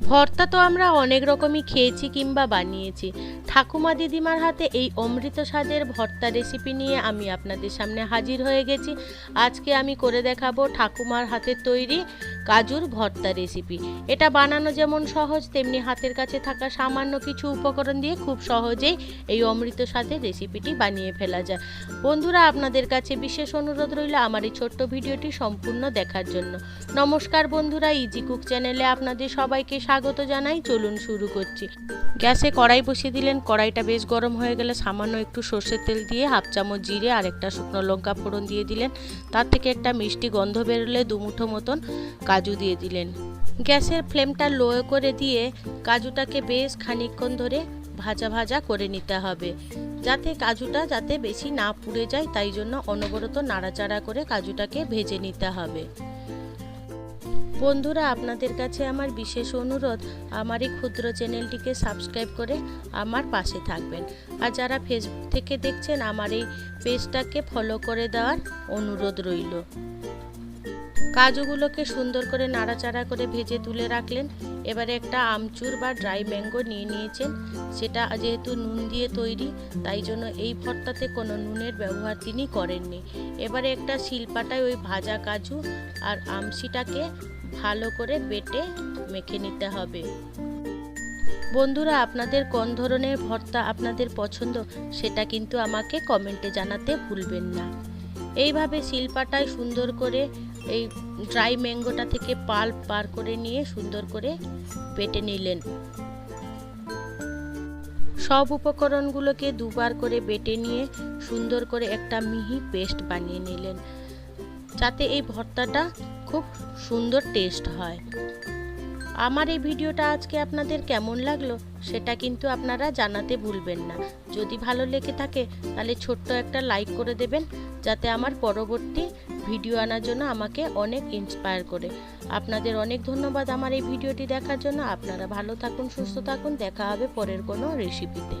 ভর্তা তো আমরা অনেক রকমই খেয়েছি কিংবা বানিয়েছি। ঠাকুমা দিদিমার হাতে এই অমৃত স্বাদের ভর্তা রেসিপি নিয়ে আমি আপনাদের সামনে হাজির হয়ে গেছি। আজকে আমি করে দেখাবো ঠাকুমার হাতের তৈরি কাজুর ভর্তা রেসিপি এটা বানানো যেমন সহজ, তেমনি হাতের কাছে থাকা সামান্য কিছু উপকরণ দিয়ে খুব সহজেই এই অমৃত স্বাদের রেসিপিটি বানিয়ে ফেলা যায়। বন্ধুরা, আপনাদের কাছে বিশেষ অনুরোধ রইল আমার এই ছোট্ট ভিডিওটি সম্পূর্ণ দেখার জন্য। নমস্কার বন্ধুরা ইজি কুক চ্যানেলে আপনাদের সবাইকে স্বাগত জানাই, চলুন শুরু করছি। গ্যাসে কড়াই বসিয়ে দিলেন, কড়াইটা বেশ গরম হয়ে গেলে সামান্য একটু সর্ষের তেল দিয়ে হাফ চামচ জিরে আর একটা শুকনো লঙ্কা ফোড়ন দিয়ে দিলেন। তার থেকে একটা মিষ্টি গন্ধ বেরোলে দুমুঠো মতন কাজু দিয়ে দিলেন। গ্যাসের ফ্লেমটা লো করে দিয়ে কাজুটাকে বেশ খানিকক্ষণ ধরে ভাজা ভাজা করে নিতে হবে। যাতে কাজুটা যাতে বেশি না পুড়ে যায়, তাই জন্য অনবরত নাড়াচাড়া করে কাজুটাকে ভেজে নিতে হবে। বন্ধুরা, আপনাদের কাছে আমার বিশেষ অনুরোধ আমার এই ক্ষুদ্র চ্যানেলটিকে সাবস্ক্রাইব করে আমার পাশে থাকবেন। আর যারা ফেসবুক থেকে দেখছেন, আমার এই পেজটাকে ফলো করে দেওয়ার অনুরোধ রইল। কাজুগুলোকে সুন্দর করে নাড়াচাড়া করে ভেজে তুলে রাখলেন। এবারে একটা আমচুর বা ড্রাই ম্যাঙ্গো নিয়ে নিয়েছেন। সেটা যেহেতু নুন দিয়ে তৈরি, তাই জন্য এই ভর্তাতে কোনো নুনের ব্যবহার তিনি করেননি। এবারে একটা শিলপাটায় ওই ভাজা কাজু আর আমসিটাকে ভালো করে বেটে মেখে নিতে হবে। বন্ধুরা, আপনাদের কোন ধরনের ভর্তা আপনাদের পছন্দ সেটা কিন্তু আমাকে কমেন্টে জানাতে ভুলবেন না। এইভাবে শিলপাটায় সুন্দর করে এই ড্রাই ম্যাঙ্গোটা থেকে পাল্প বার করে নিয়ে সুন্দর করে বেটে নিলেন। সব উপকরণগুলোকে দুবার করে বেটে নিয়ে সুন্দর করে একটা মিহি পেস্ট বানিয়ে নিলেন। যাতে এই ভর্তাটা খুব সুন্দর টেস্ট হয়। আমার এই ভিডিওটা আজকে আপনাদের কেমন লাগল সেটা কিন্তু আপনারা জানাতে ভুলবেন না। যদি ভালো লেগে থাকে তাহলে ছোট্ট একটা লাইক করে দেবেন, যাতে আমার পরবর্তী ভিডিও আনার জন্য আমাকে অনেক ইন্সপায়ার করে। আপনাদের অনেক ধন্যবাদ আমার এই ভিডিওটি দেখার জন্য। আপনারা ভালো থাকুন, সুস্থ থাকুন। দেখা হবে পরের কোনো রেসিপিতে